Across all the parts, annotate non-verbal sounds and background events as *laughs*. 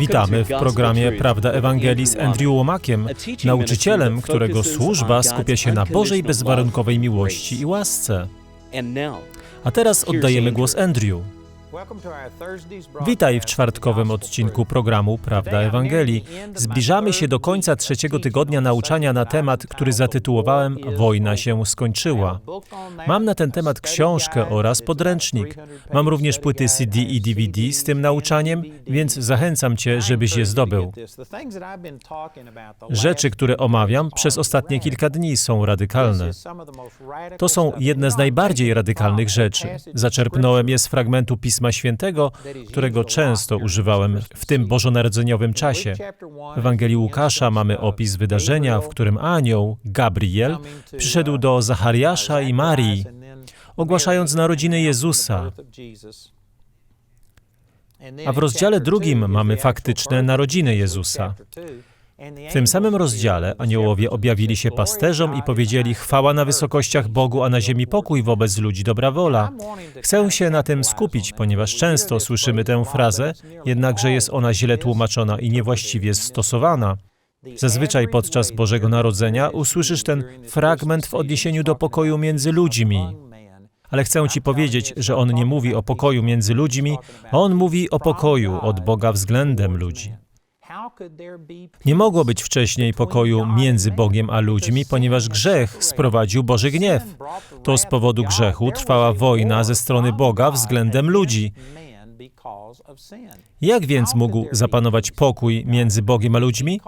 Witamy w programie Prawda Ewangelii z Andrew Łomakiem, nauczycielem, którego służba skupia się na Bożej bezwarunkowej miłości i łasce. A teraz oddajemy głos Andrew. Witaj w czwartkowym odcinku programu Prawda Ewangelii. Zbliżamy się do końca trzeciego tygodnia nauczania na temat, który zatytułowałem Wojna się skończyła. Mam na ten temat książkę oraz podręcznik. Mam również płyty CD i DVD z tym nauczaniem, więc zachęcam Cię, żebyś je zdobył. Rzeczy, które omawiam przez ostatnie kilka dni są radykalne. To są jedne z najbardziej radykalnych rzeczy. Zaczerpnąłem je z fragmentu Pisma Świętego, którego często używałem w tym bożonarodzeniowym czasie. W Ewangelii Łukasza mamy opis wydarzenia, w którym anioł, Gabriel, przyszedł do Zachariasza i Marii, ogłaszając narodziny Jezusa. A w rozdziale drugim mamy faktyczne narodziny Jezusa. W tym samym rozdziale aniołowie objawili się pasterzom i powiedzieli: Chwała na wysokościach Bogu, a na ziemi pokój wobec ludzi dobra wola. Chcę się na tym skupić, ponieważ często słyszymy tę frazę, jednakże jest ona źle tłumaczona i niewłaściwie stosowana. Zazwyczaj podczas Bożego Narodzenia usłyszysz ten fragment w odniesieniu do pokoju między ludźmi. Ale chcę Ci powiedzieć, że on nie mówi o pokoju między ludźmi, on mówi o pokoju od Boga względem ludzi. Nie mogło być wcześniej pokoju między Bogiem a ludźmi, ponieważ grzech sprowadził Boży gniew. To z powodu grzechu trwała wojna ze strony Boga względem ludzi. Jak więc mógł zapanować pokój między Bogiem a ludźmi?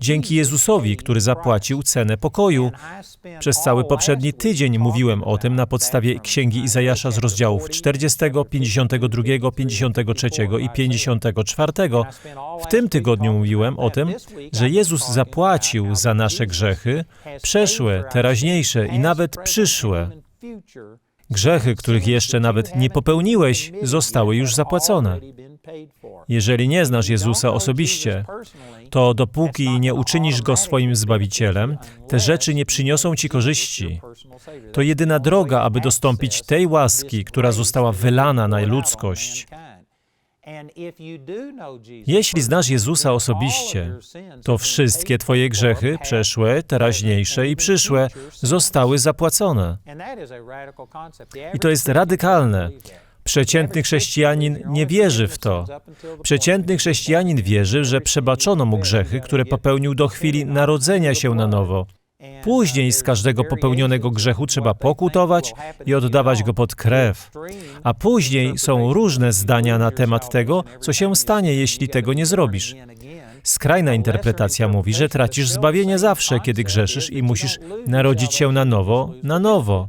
Dzięki Jezusowi, który zapłacił cenę pokoju. Przez cały poprzedni tydzień mówiłem o tym na podstawie Księgi Izajasza z rozdziałów 40, 52, 53 i 54. W tym tygodniu mówiłem o tym, że Jezus zapłacił za nasze grzechy, przeszłe, teraźniejsze i nawet przyszłe. Grzechy, których jeszcze nawet nie popełniłeś, zostały już zapłacone. Jeżeli nie znasz Jezusa osobiście, to dopóki nie uczynisz Go swoim Zbawicielem, te rzeczy nie przyniosą Ci korzyści. To jedyna droga, aby dostąpić tej łaski, która została wylana na ludzkość. Jeśli znasz Jezusa osobiście, to wszystkie Twoje grzechy, przeszłe, teraźniejsze i przyszłe, zostały zapłacone. I to jest radykalne. Przeciętny chrześcijanin nie wierzy w to. Przeciętny chrześcijanin wierzy, że przebaczono mu grzechy, które popełnił do chwili narodzenia się na nowo. Później z każdego popełnionego grzechu trzeba pokutować i oddawać go pod krew. A później są różne zdania na temat tego, co się stanie, jeśli tego nie zrobisz. Skrajna interpretacja mówi, że tracisz zbawienie zawsze, kiedy grzeszysz i musisz narodzić się na nowo, na nowo.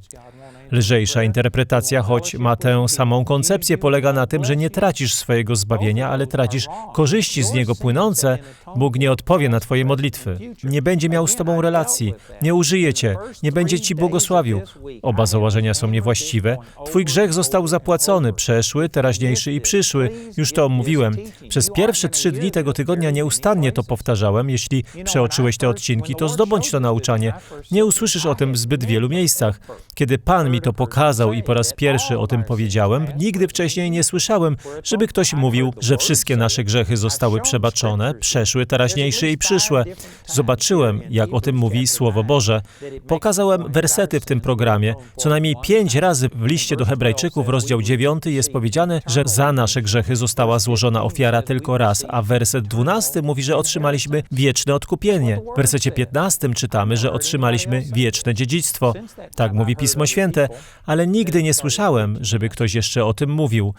Lżejsza interpretacja, choć ma tę samą koncepcję, polega na tym, że nie tracisz swojego zbawienia, ale tracisz korzyści z niego płynące. Bóg nie odpowie na Twoje modlitwy. Nie będzie miał z Tobą relacji, nie użyje Cię, nie będzie Ci błogosławił. Oba założenia są niewłaściwe. Twój grzech został zapłacony, przeszły, teraźniejszy i przyszły. Już to omówiłem. Przez pierwsze trzy dni tego tygodnia nieustannie to powtarzałem. Jeśli przeoczyłeś te odcinki, to zdobądź to nauczanie. Nie usłyszysz o tym w zbyt wielu miejscach. Kiedy Pan mi to pokazał i po raz pierwszy o tym powiedziałem, nigdy wcześniej nie słyszałem, żeby ktoś mówił, że wszystkie nasze grzechy zostały przebaczone, przeszły, teraźniejsze i przyszłe. Zobaczyłem, jak o tym mówi Słowo Boże. Pokazałem wersety w tym programie. Co najmniej pięć razy w liście do Hebrajczyków, rozdział 9, jest powiedziane, że za nasze grzechy została złożona ofiara tylko raz, a werset 12 mówi, że otrzymaliśmy wieczne odkupienie. W wersecie 15 czytamy, że otrzymaliśmy wieczne dziedzictwo. Tak mówi Pismo Święte ale nigdy nie słyszałem, żeby ktoś jeszcze o tym mówił.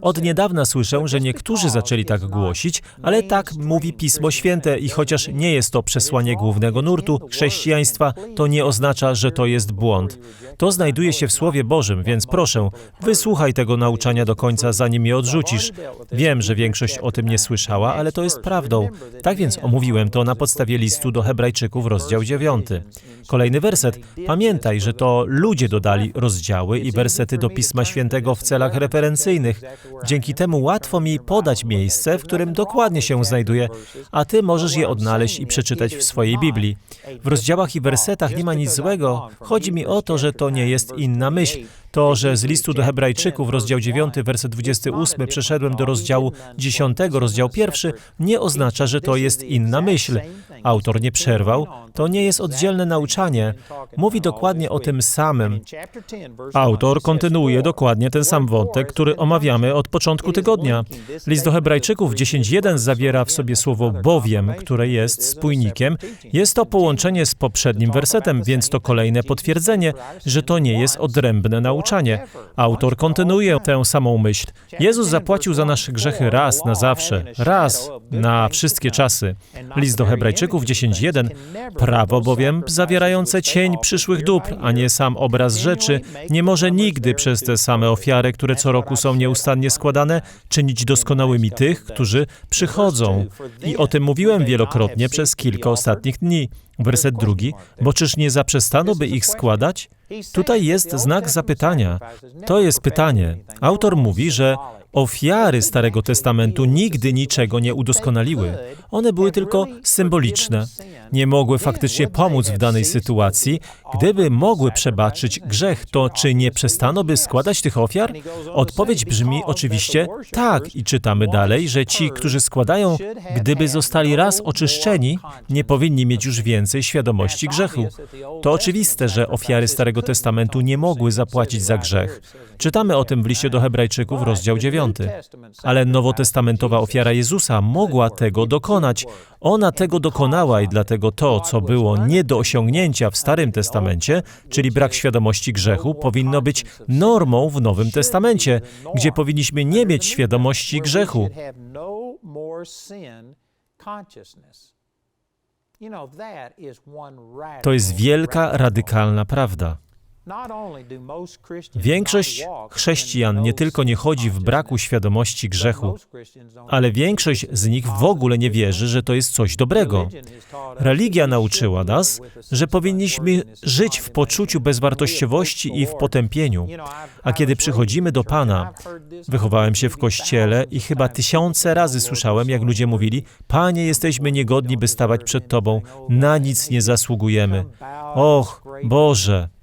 Od niedawna słyszę, że niektórzy zaczęli tak głosić, ale tak mówi Pismo Święte i chociaż nie jest to przesłanie głównego nurtu chrześcijaństwa, to nie oznacza, że to jest błąd. To znajduje się w Słowie Bożym, więc proszę, wysłuchaj tego nauczania do końca, zanim je odrzucisz. Wiem, że większość o tym nie słyszała, ale to jest prawdą. Tak więc omówiłem to na podstawie listu do Hebrajczyków, rozdział 9. Kolejny werset. Pamiętaj, że to ludzie dodali rozdziały i wersety do Pisma Świętego w celach referencyjnych. Dzięki temu łatwo mi podać miejsce, w którym dokładnie się znajduje, a ty możesz je odnaleźć i przeczytać w swojej Biblii. W rozdziałach i wersetach nie ma nic złego. Chodzi mi o to, że to nie jest inna myśl. To, że z listu do Hebrajczyków, rozdział 9, werset 28, przeszedłem do rozdziału 10, rozdział 1, nie oznacza, że to jest inna myśl. Autor nie przerwał, to nie jest oddzielne nauczanie. Mówi dokładnie o tym samym. Autor kontynuuje dokładnie ten sam wątek, który omawiamy od początku tygodnia. List do Hebrajczyków 10.1 zawiera w sobie słowo bowiem, które jest spójnikiem. Jest to połączenie z poprzednim wersetem, więc to kolejne potwierdzenie, że to nie jest odrębne nauczanie. Autor kontynuuje tę samą myśl. Jezus zapłacił za nasze grzechy raz na zawsze, raz na wszystkie czasy. List do Hebrajczyków 10.1 Prawo bowiem, zawierające cień przyszłych dóbr, a nie sam obraz rzeczy, nie może nigdy przez te same ofiary, które co roku są nieustannie składane, czynić doskonałymi tych, którzy przychodzą. I o tym mówiłem wielokrotnie przez kilka ostatnich dni. Werset drugi, bo czyż nie zaprzestano by ich składać? Tutaj jest znak zapytania. To jest pytanie. Autor mówi, że Ofiary Starego Testamentu nigdy niczego nie udoskonaliły. One były tylko symboliczne. Nie mogły faktycznie pomóc w danej sytuacji. Gdyby mogły przebaczyć grzech, to czy nie przestano by składać tych ofiar? Odpowiedź brzmi oczywiście tak i czytamy dalej, że ci, którzy składają, gdyby zostali raz oczyszczeni, nie powinni mieć już więcej świadomości grzechu. To oczywiste, że ofiary Starego Testamentu nie mogły zapłacić za grzech. Czytamy o tym w liście do Hebrajczyków, rozdział 9. Ale nowotestamentowa ofiara Jezusa mogła tego dokonać. Ona tego dokonała i dlatego to, co było nie do osiągnięcia w Starym Testamencie, czyli brak świadomości grzechu, powinno być normą w Nowym Testamencie, gdzie powinniśmy nie mieć świadomości grzechu. To jest wielka, radykalna prawda. Większość chrześcijan nie tylko nie chodzi w braku świadomości grzechu, ale większość z nich w ogóle nie wierzy, że to jest coś dobrego. Religia nauczyła nas, że powinniśmy żyć w poczuciu bezwartościowości i w potępieniu. A kiedy przychodzimy do Pana, wychowałem się w kościele i chyba tysiące razy słyszałem, jak ludzie mówili: Panie, jesteśmy niegodni, by stawać przed Tobą, na nic nie zasługujemy. Och, Boże!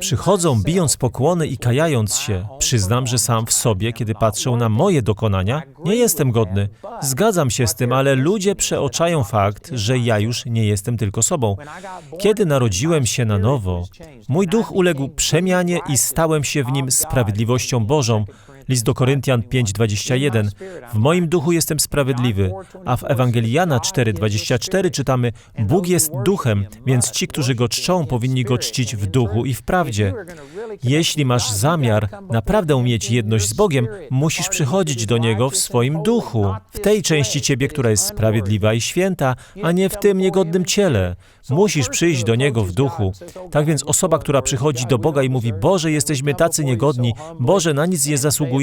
Przychodzą bijąc pokłony i kajając się. Przyznam, że sam w sobie, kiedy patrzę na moje dokonania, nie jestem godny. Zgadzam się z tym, ale ludzie przeoczają fakt, że ja już nie jestem tylko sobą. Kiedy narodziłem się na nowo, mój duch uległ przemianie i stałem się w nim sprawiedliwością Bożą. List do Koryntian 5:21. W moim duchu jestem sprawiedliwy, a w Ewangeliana 4:24 czytamy: Bóg jest duchem, więc ci, którzy go czczą, powinni go czcić w duchu i w prawdzie. Jeśli masz zamiar naprawdę mieć jedność z Bogiem, musisz przychodzić do niego w swoim duchu, w tej części ciebie, która jest sprawiedliwa i święta, a nie w tym niegodnym ciele. Musisz przyjść do niego w duchu. Tak więc osoba, która przychodzi do Boga i mówi: Boże, jesteśmy tacy niegodni, Boże, na nic nie zasługujemy,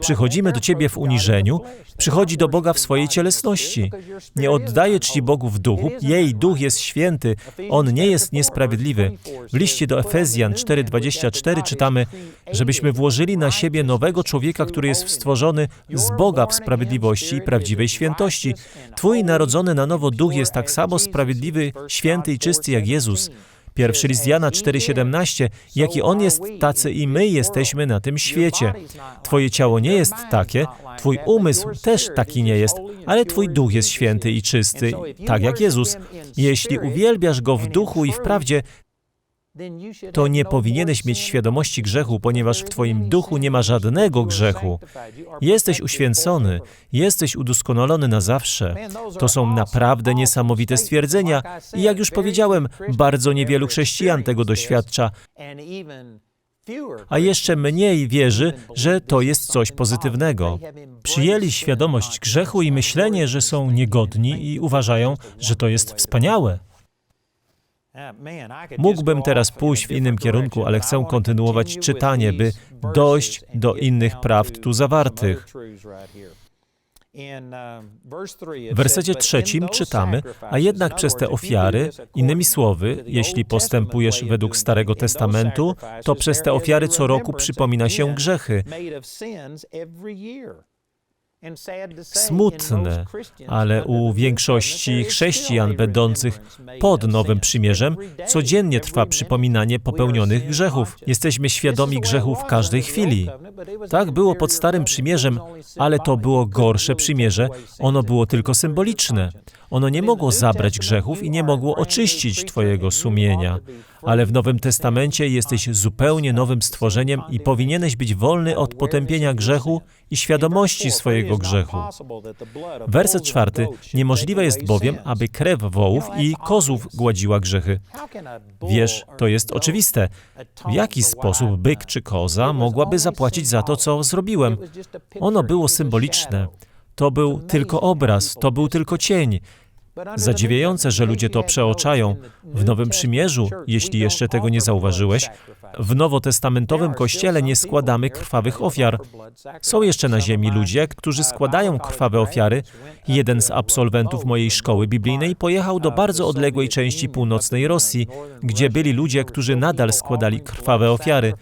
przychodzimy do Ciebie w uniżeniu, przychodzi do Boga w swojej cielesności. Nie oddaje czci Bogu w duchu, jej duch jest święty, on nie jest niesprawiedliwy. W liście do Efezjan 4:24 czytamy, żebyśmy włożyli na siebie nowego człowieka, który jest stworzony z Boga w sprawiedliwości i prawdziwej świętości. Twój narodzony na nowo duch jest tak samo sprawiedliwy, święty i czysty jak Jezus. Pierwszy list Jana 4,17, jaki On jest, tacy i my jesteśmy na tym świecie. Twoje ciało nie jest takie, Twój umysł też taki nie jest, ale Twój duch jest święty i czysty, tak jak Jezus. Jeśli uwielbiasz Go w duchu i w prawdzie, to nie powinieneś mieć świadomości grzechu, ponieważ w Twoim duchu nie ma żadnego grzechu. Jesteś uświęcony, jesteś udoskonalony na zawsze. To są naprawdę niesamowite stwierdzenia i jak już powiedziałem, bardzo niewielu chrześcijan tego doświadcza. A jeszcze mniej wierzy, że to jest coś pozytywnego. Przyjęli świadomość grzechu i myślenie, że są niegodni i uważają, że to jest wspaniałe. Mógłbym teraz pójść w innym kierunku, ale chcę kontynuować czytanie, by dojść do innych prawd tu zawartych. W wersecie trzecim czytamy, a jednak przez te ofiary, innymi słowy, jeśli postępujesz według Starego Testamentu, to przez te ofiary co roku przypomina się grzechy. Smutne, ale u większości chrześcijan będących pod Nowym Przymierzem codziennie trwa przypominanie popełnionych grzechów. Jesteśmy świadomi grzechu w każdej chwili. Tak było pod Starym Przymierzem, ale to było gorsze przymierze, ono było tylko symboliczne. Ono nie mogło zabrać grzechów i nie mogło oczyścić Twojego sumienia. Ale w Nowym Testamencie jesteś zupełnie nowym stworzeniem i powinieneś być wolny od potępienia grzechu i świadomości swojego grzechu. Werset czwarty. Niemożliwe jest bowiem, aby krew wołów i kozłów gładziła grzechy. Wiesz, to jest oczywiste. W jaki sposób byk czy koza mogłaby zapłacić za to, co zrobiłem? Ono było symboliczne. To był tylko obraz, to był tylko cień. Zadziwiające, że ludzie to przeoczają. W Nowym Przymierzu, jeśli jeszcze tego nie zauważyłeś, w nowotestamentowym kościele nie składamy krwawych ofiar. Są jeszcze na ziemi ludzie, którzy składają krwawe ofiary. Jeden z absolwentów mojej szkoły biblijnej pojechał do bardzo odległej części północnej Rosji, gdzie byli ludzie, którzy nadal składali krwawe ofiary.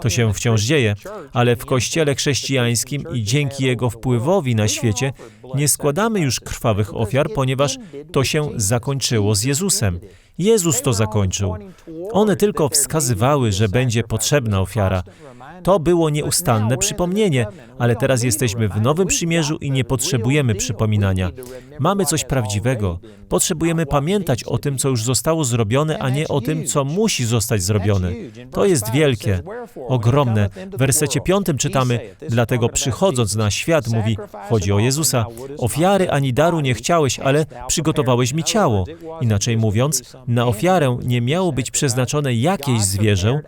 To się wciąż dzieje, ale w Kościele chrześcijańskim i dzięki jego wpływowi na świecie nie składamy już krwawych ofiar, ponieważ to się zakończyło z Jezusem. Jezus to zakończył. One tylko wskazywały, że będzie potrzebna ofiara. To było nieustanne przypomnienie, ale teraz jesteśmy w Nowym Przymierzu i nie potrzebujemy przypominania. Mamy coś prawdziwego. Potrzebujemy pamiętać o tym, co już zostało zrobione, a nie o tym, co musi zostać zrobione. To jest wielkie, ogromne. W wersecie piątym czytamy, dlatego przychodząc na świat, mówi, chodzi o Jezusa, ofiary ani daru nie chciałeś, ale przygotowałeś mi ciało. Inaczej mówiąc, na ofiarę nie miało być przeznaczone jakieś zwierzę,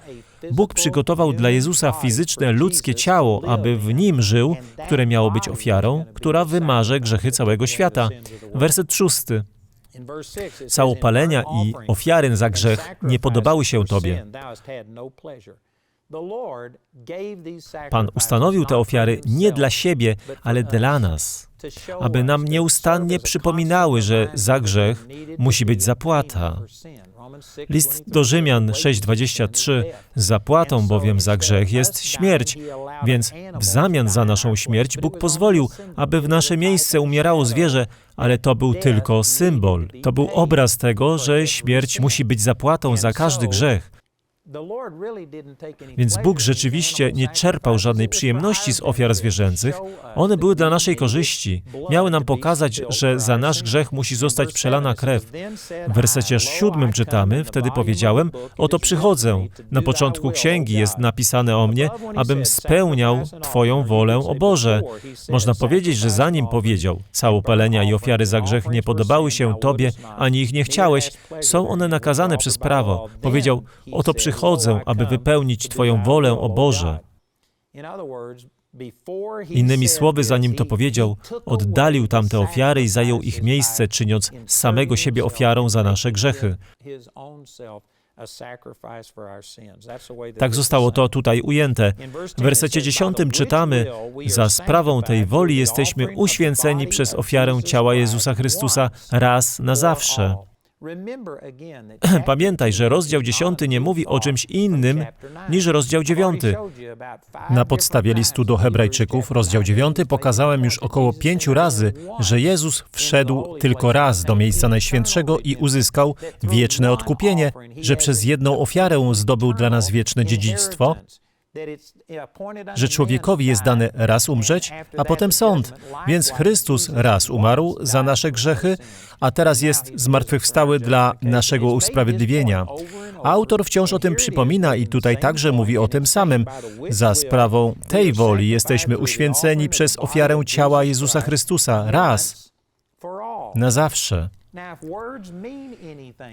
Bóg przygotował dla Jezusa fizyczne ludzkie ciało, aby w nim żył, które miało być ofiarą, która wymarze grzechy całego świata. Werset szósty. Całopalenia i ofiary za grzech nie podobały się Tobie. Pan ustanowił te ofiary nie dla siebie, ale dla nas, aby nam nieustannie przypominały, że za grzech musi być zapłata. List do Rzymian 6:23 Zapłatą bowiem za grzech jest śmierć, więc w zamian za naszą śmierć Bóg pozwolił, aby w nasze miejsce umierało zwierzę, ale to był tylko symbol. To był obraz tego, że śmierć musi być zapłatą za każdy grzech. Więc Bóg rzeczywiście nie czerpał żadnej przyjemności z ofiar zwierzęcych. One były dla naszej korzyści. Miały nam pokazać, że za nasz grzech musi zostać przelana krew. W wersecie siódmym czytamy, wtedy powiedziałem, oto przychodzę. Na początku księgi jest napisane o mnie, abym spełniał Twoją wolę, o Boże. Można powiedzieć, że zanim powiedział, całopalenia i ofiary za grzech nie podobały się Tobie, ani ich nie chciałeś, są one nakazane przez prawo. Powiedział, oto przychodzę przychodzę, aby wypełnić Twoją wolę, o Boże. Innymi słowy, zanim to powiedział, oddalił tamte ofiary i zajął ich miejsce, czyniąc samego siebie ofiarą za nasze grzechy. Tak zostało to tutaj ujęte. W wersecie dziesiątym czytamy: Za sprawą tej woli jesteśmy uświęceni przez ofiarę ciała Jezusa Chrystusa raz na zawsze. *laughs* Pamiętaj, że rozdział 10 nie mówi o czymś innym niż rozdział 9. Na podstawie listu do Hebrajczyków, rozdział 9, pokazałem już około pięciu razy, że Jezus wszedł tylko raz do miejsca Najświętszego i uzyskał wieczne odkupienie, że przez jedną ofiarę zdobył dla nas wieczne dziedzictwo, że człowiekowi jest dane raz umrzeć, a potem sąd. Więc Chrystus raz umarł za nasze grzechy, a teraz jest zmartwychwstały dla naszego usprawiedliwienia. Autor wciąż o tym przypomina i tutaj także mówi o tym samym. Za sprawą tej woli jesteśmy uświęceni przez ofiarę ciała Jezusa Chrystusa raz, na zawsze.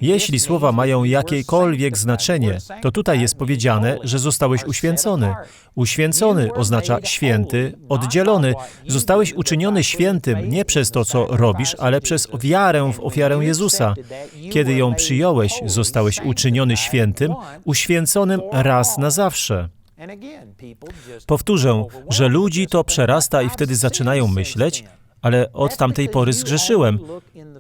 Jeśli słowa mają jakiekolwiek znaczenie, to tutaj jest powiedziane, że zostałeś uświęcony. Uświęcony oznacza święty, oddzielony. Zostałeś uczyniony świętym nie przez to, co robisz, ale przez wiarę w ofiarę Jezusa. Kiedy ją przyjąłeś, zostałeś uczyniony świętym, uświęconym raz na zawsze. Powtórzę, że ludzi to przerasta i wtedy zaczynają myśleć, ale od tamtej pory zgrzeszyłem.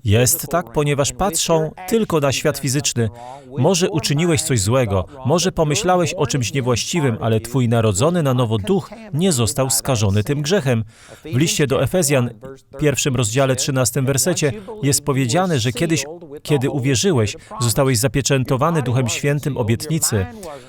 Jest tak, ponieważ patrzą tylko na świat fizyczny. Może uczyniłeś coś złego, może pomyślałeś o czymś niewłaściwym, ale twój narodzony na nowo duch nie został skażony tym grzechem. W liście do Efezjan, pierwszym rozdziale, trzynastym wersecie, jest powiedziane, że kiedyś, kiedy uwierzyłeś, zostałeś zapieczętowany Duchem Świętym obietnicy.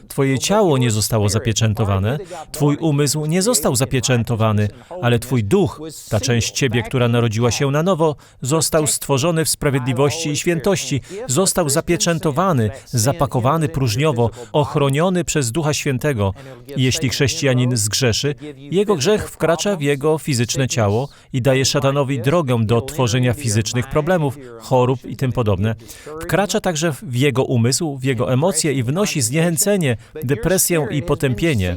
Twoje ciało nie zostało zapieczętowane, twój umysł nie został zapieczętowany, ale twój duch, ta część ciebie, która narodziła się na nowo, został stworzony w sprawiedliwości i świętości, został zapieczętowany, zapakowany próżniowo, ochroniony przez Ducha Świętego. Jeśli chrześcijanin zgrzeszy, jego grzech wkracza w jego fizyczne ciało i daje szatanowi drogę do tworzenia fizycznych problemów, chorób i tym podobne. Wkracza także w jego umysł, w jego emocje i wnosi zniechęcenie, depresję i potępienie.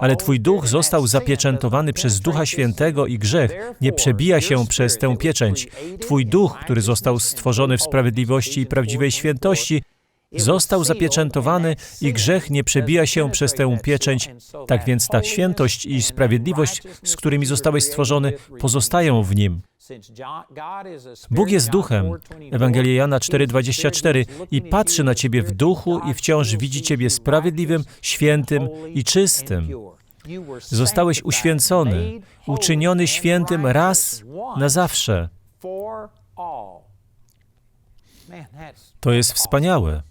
Ale twój duch został zapieczętowany przez Ducha Świętego i grzech nie przebija się przez tę pieczęć. Twój duch, który został stworzony w sprawiedliwości i prawdziwej świętości, został zapieczętowany i grzech nie przebija się przez tę pieczęć. Tak więc ta świętość i sprawiedliwość, z którymi zostałeś stworzony, pozostają w nim. Bóg jest duchem. Ewangelia Jana 4:24 i patrzy na ciebie w duchu i wciąż widzi ciebie sprawiedliwym, świętym i czystym. Zostałeś uświęcony, uczyniony świętym raz na zawsze. To jest wspaniałe.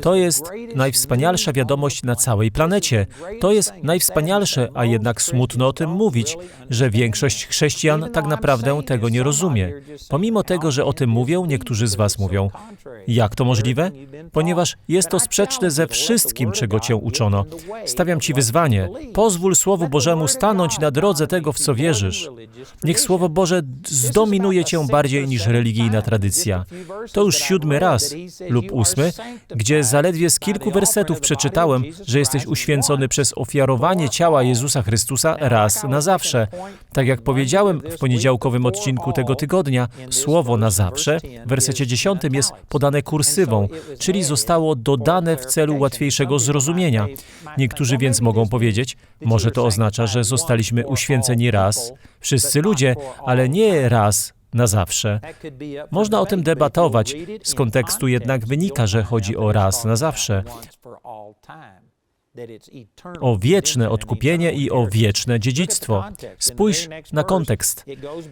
To jest najwspanialsza wiadomość na całej planecie. To jest najwspanialsze, a jednak smutno o tym mówić, że większość chrześcijan tak naprawdę tego nie rozumie. Pomimo tego, że o tym mówią, niektórzy z Was mówią. Jak to możliwe? Ponieważ jest to sprzeczne ze wszystkim, czego Cię uczono. Stawiam Ci wyzwanie. Pozwól Słowu Bożemu stanąć na drodze tego, w co wierzysz. Niech Słowo Boże zdominuje Cię bardziej niż religijna tradycja. To już siódmy raz lub ósmy, gdzie zaledwie z kilku wersetów przeczytałem, że jesteś uświęcony przez ofiarowanie ciała Jezusa Chrystusa raz na zawsze. Tak jak powiedziałem w poniedziałkowym odcinku tego tygodnia, słowo na zawsze w wersecie 10 jest podane kursywą, czyli zostało dodane w celu łatwiejszego zrozumienia. Niektórzy więc mogą powiedzieć, może to oznacza, że zostaliśmy uświęceni raz, wszyscy ludzie, ale nie raz na zawsze. Można o tym debatować, z kontekstu jednak wynika, że chodzi o raz na zawsze. O wieczne odkupienie i o wieczne dziedzictwo. Spójrz na kontekst.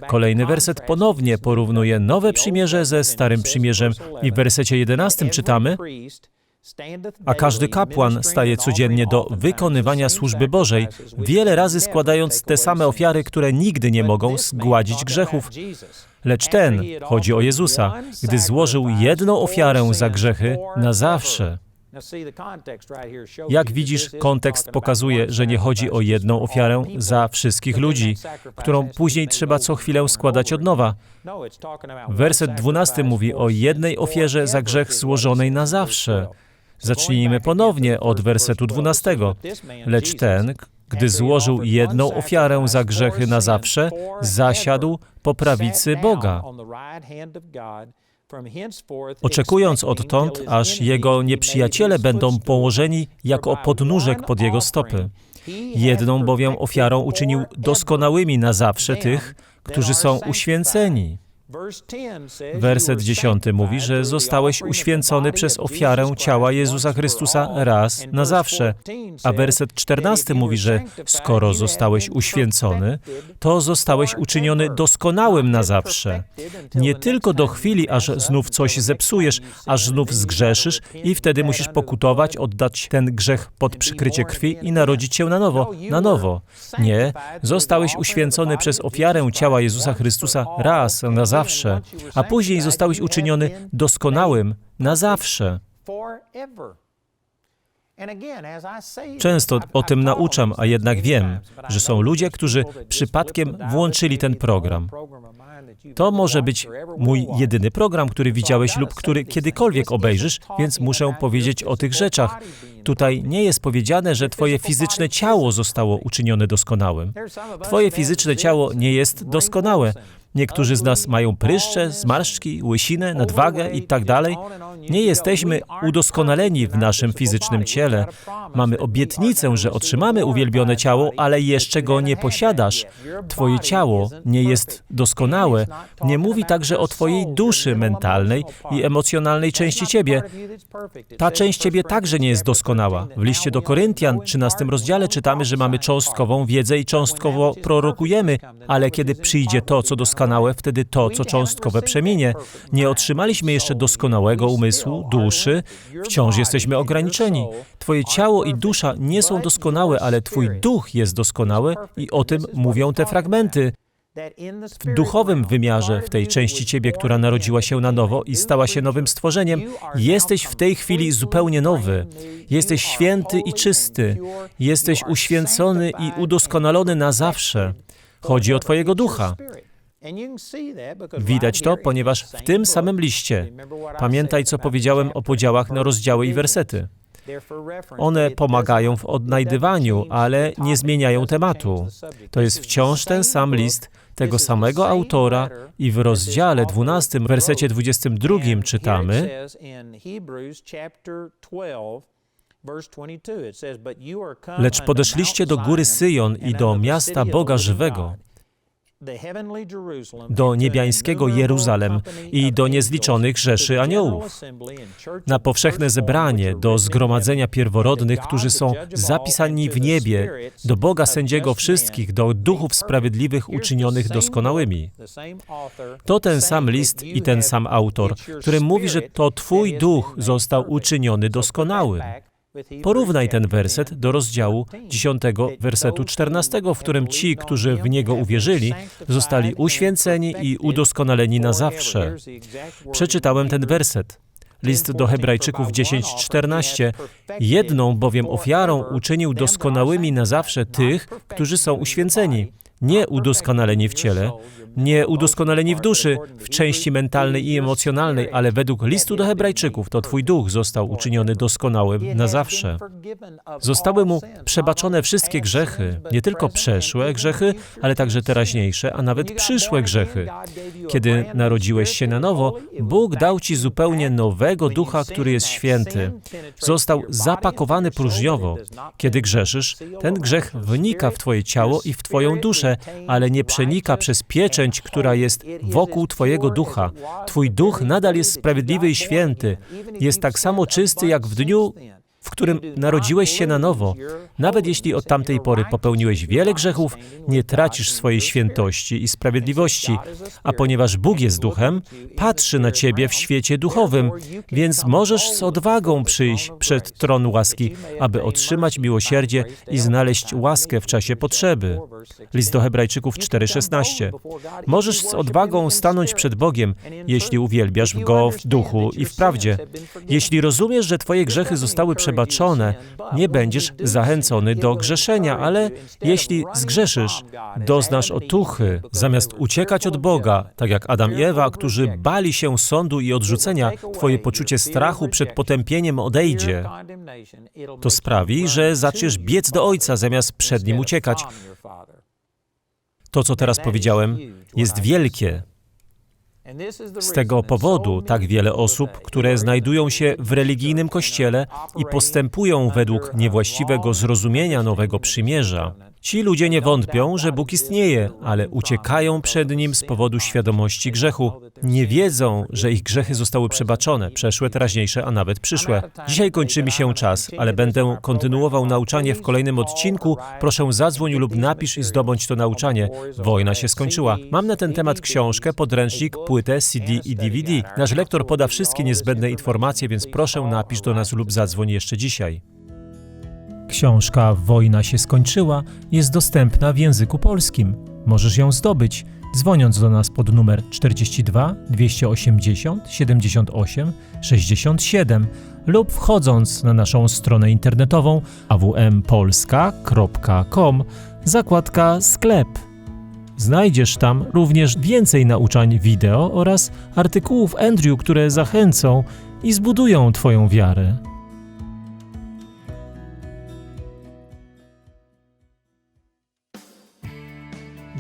Kolejny werset ponownie porównuje nowe przymierze ze starym przymierzem i w wersecie 11 czytamy a każdy kapłan staje codziennie do wykonywania służby Bożej, wiele razy składając te same ofiary, które nigdy nie mogą zgładzić grzechów. Lecz ten, chodzi o Jezusa, gdy złożył jedną ofiarę za grzechy na zawsze. Jak widzisz, kontekst pokazuje, że nie chodzi o jedną ofiarę za wszystkich ludzi, którą później trzeba co chwilę składać od nowa. Werset 12 mówi o jednej ofierze za grzech złożonej na zawsze. Zacznijmy ponownie od wersetu 12. Lecz ten, gdy złożył jedną ofiarę za grzechy na zawsze, zasiadł po prawicy Boga, oczekując odtąd, aż jego nieprzyjaciele będą położeni jako podnóżek pod jego stopy. Jedną bowiem ofiarą uczynił doskonałymi na zawsze tych, którzy są uświęceni. Werset dziesiąty mówi, że zostałeś uświęcony przez ofiarę ciała Jezusa Chrystusa raz na zawsze. A werset czternasty mówi, że skoro zostałeś uświęcony, to zostałeś uczyniony doskonałym na zawsze. Nie tylko do chwili, aż znów coś zepsujesz, aż znów zgrzeszysz i wtedy musisz pokutować, oddać ten grzech pod przykrycie krwi i narodzić się na nowo, na nowo. Nie, zostałeś uświęcony przez ofiarę ciała Jezusa Chrystusa raz na zawsze zawsze, a później zostałeś uczyniony doskonałym na zawsze. Często o tym nauczam, a jednak wiem, że są ludzie, którzy przypadkiem włączyli ten program. To może być mój jedyny program, który widziałeś lub który kiedykolwiek obejrzysz, więc muszę powiedzieć o tych rzeczach. Tutaj nie jest powiedziane, że Twoje fizyczne ciało zostało uczynione doskonałym. Twoje fizyczne ciało nie jest doskonałe. Niektórzy z nas mają pryszcze, zmarszczki, łysinę, nadwagę i tak. Nie jesteśmy udoskonaleni w naszym fizycznym ciele. Mamy obietnicę, że otrzymamy uwielbione ciało, ale jeszcze go nie posiadasz. Twoje ciało nie jest doskonałe. Nie mówi także o Twojej duszy mentalnej i emocjonalnej części Ciebie. Ta część Ciebie także nie jest doskonała. W liście do Koryntian, 13 rozdziale, czytamy, że mamy cząstkową wiedzę i cząstkowo prorokujemy, ale kiedy przyjdzie to, co doskonałe, wtedy to, co cząstkowe przeminie. Nie otrzymaliśmy jeszcze doskonałego umysłu, duszy, wciąż jesteśmy ograniczeni. Twoje ciało i dusza nie są doskonałe, ale Twój duch jest doskonały i o tym mówią te fragmenty. W duchowym wymiarze, w tej części Ciebie, która narodziła się na nowo i stała się nowym stworzeniem, jesteś w tej chwili zupełnie nowy. Jesteś święty i czysty. Jesteś uświęcony i udoskonalony na zawsze. Chodzi o Twojego ducha. Widać to, ponieważ w tym samym liście, pamiętaj, co powiedziałem o podziałach na rozdziały i wersety. One pomagają w odnajdywaniu, ale nie zmieniają tematu. To jest wciąż ten sam list tego samego autora i w rozdziale 12, wersecie 22 czytamy. Lecz podeszliście do góry Syjon i do miasta Boga żywego, do niebiańskiego Jeruzalem i do niezliczonych rzeszy aniołów, na powszechne zebranie, do zgromadzenia pierworodnych, którzy są zapisani w niebie, do Boga sędziego wszystkich, do duchów sprawiedliwych uczynionych doskonałymi. To ten sam list i ten sam autor, który mówi, że to Twój duch został uczyniony doskonały. Porównaj ten werset do rozdziału 10, wersetu 14, w którym ci, którzy w niego uwierzyli, zostali uświęceni i udoskonaleni na zawsze. Przeczytałem ten werset. List do Hebrajczyków 10:14. Jedną bowiem ofiarą uczynił doskonałymi na zawsze tych, którzy są uświęceni, nie udoskonaleni w ciele, nie udoskonaleni w duszy, w części mentalnej i emocjonalnej, ale według listu do Hebrajczyków to Twój duch został uczyniony doskonałym na zawsze. Zostały mu przebaczone wszystkie grzechy, nie tylko przeszłe grzechy, ale także teraźniejsze, a nawet przyszłe grzechy. Kiedy narodziłeś się na nowo, Bóg dał Ci zupełnie nowego ducha, który jest święty. Został zapakowany próżniowo. Kiedy grzeszysz, ten grzech wnika w Twoje ciało i w Twoją duszę, ale nie przenika przez pieczęć, która jest wokół Twojego ducha. Twój duch nadal jest sprawiedliwy i święty. Jest tak samo czysty jak w dniu, w którym narodziłeś się na nowo. Nawet jeśli od tamtej pory popełniłeś wiele grzechów, nie tracisz swojej świętości i sprawiedliwości, a ponieważ Bóg jest duchem, patrzy na ciebie w świecie duchowym, więc możesz z odwagą przyjść przed tron łaski, aby otrzymać miłosierdzie i znaleźć łaskę w czasie potrzeby. List do Hebrajczyków 4:16. Możesz z odwagą stanąć przed Bogiem, jeśli uwielbiasz Go w duchu i w prawdzie. Jeśli rozumiesz, że twoje grzechy zostały przebaczone, przebaczone, nie będziesz zachęcony do grzeszenia, ale jeśli zgrzeszysz, doznasz otuchy. Zamiast uciekać od Boga, tak jak Adam i Ewa, którzy bali się sądu i odrzucenia, twoje poczucie strachu przed potępieniem odejdzie. To sprawi, że zaczniesz biec do Ojca, zamiast przed Nim uciekać. To, co teraz powiedziałem, jest wielkie. Z tego powodu tak wiele osób, które znajdują się w religijnym kościele i postępują według niewłaściwego zrozumienia nowego przymierza, Ci ludzie nie wątpią, że Bóg istnieje, ale uciekają przed Nim z powodu świadomości grzechu. Nie wiedzą, że ich grzechy zostały przebaczone, przeszłe, teraźniejsze, a nawet przyszłe. Dzisiaj kończy mi się czas, ale będę kontynuował nauczanie w kolejnym odcinku. Proszę zadzwoń lub napisz i zdobądź to nauczanie. Wojna się skończyła. Mam na ten temat książkę, podręcznik, płytę, CD i DVD. Nasz lektor poda wszystkie niezbędne informacje, więc proszę napisz do nas lub zadzwoń jeszcze dzisiaj. Książka Wojna się skończyła jest dostępna w języku polskim. Możesz ją zdobyć dzwoniąc do nas pod numer 42 280 78 67 lub wchodząc na naszą stronę internetową awmpolska.com zakładka sklep. Znajdziesz tam również więcej nauczań wideo oraz artykułów Andrew, które zachęcą i zbudują Twoją wiarę.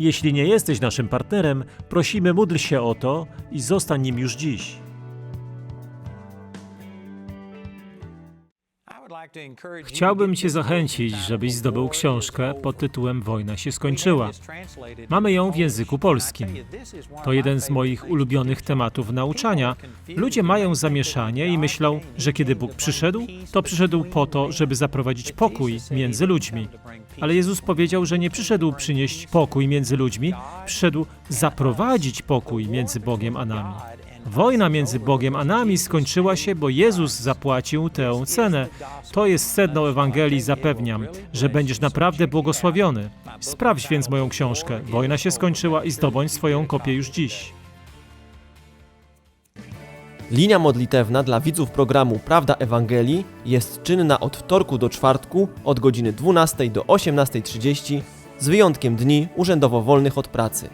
Jeśli nie jesteś naszym partnerem, prosimy módl się o to i zostań nim już dziś. Chciałbym Cię zachęcić, żebyś zdobył książkę pod tytułem Wojna się skończyła. Mamy ją w języku polskim. To jeden z moich ulubionych tematów nauczania. Ludzie mają zamieszanie i myślą, że kiedy Bóg przyszedł, to przyszedł po to, żeby zaprowadzić pokój między ludźmi. Ale Jezus powiedział, że nie przyszedł przynieść pokój między ludźmi, przyszedł zaprowadzić pokój między Bogiem a nami. Wojna między Bogiem a nami skończyła się, bo Jezus zapłacił tę cenę. To jest sedno Ewangelii, zapewniam, że będziesz naprawdę błogosławiony. Sprawdź więc moją książkę. Wojna się skończyła i zdobądź swoją kopię już dziś. Linia modlitewna dla widzów programu Prawda Ewangelii jest czynna od wtorku do czwartku od godziny 12 do 18.30 z wyjątkiem dni urzędowo wolnych od pracy.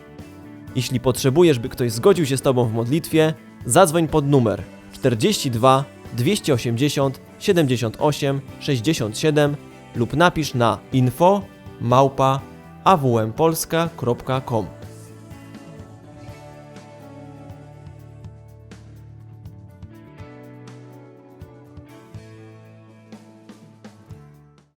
Jeśli potrzebujesz, by ktoś zgodził się z Tobą w modlitwie, zadzwoń pod numer 42 280 78 67 lub napisz na info małpa awmpolska.com.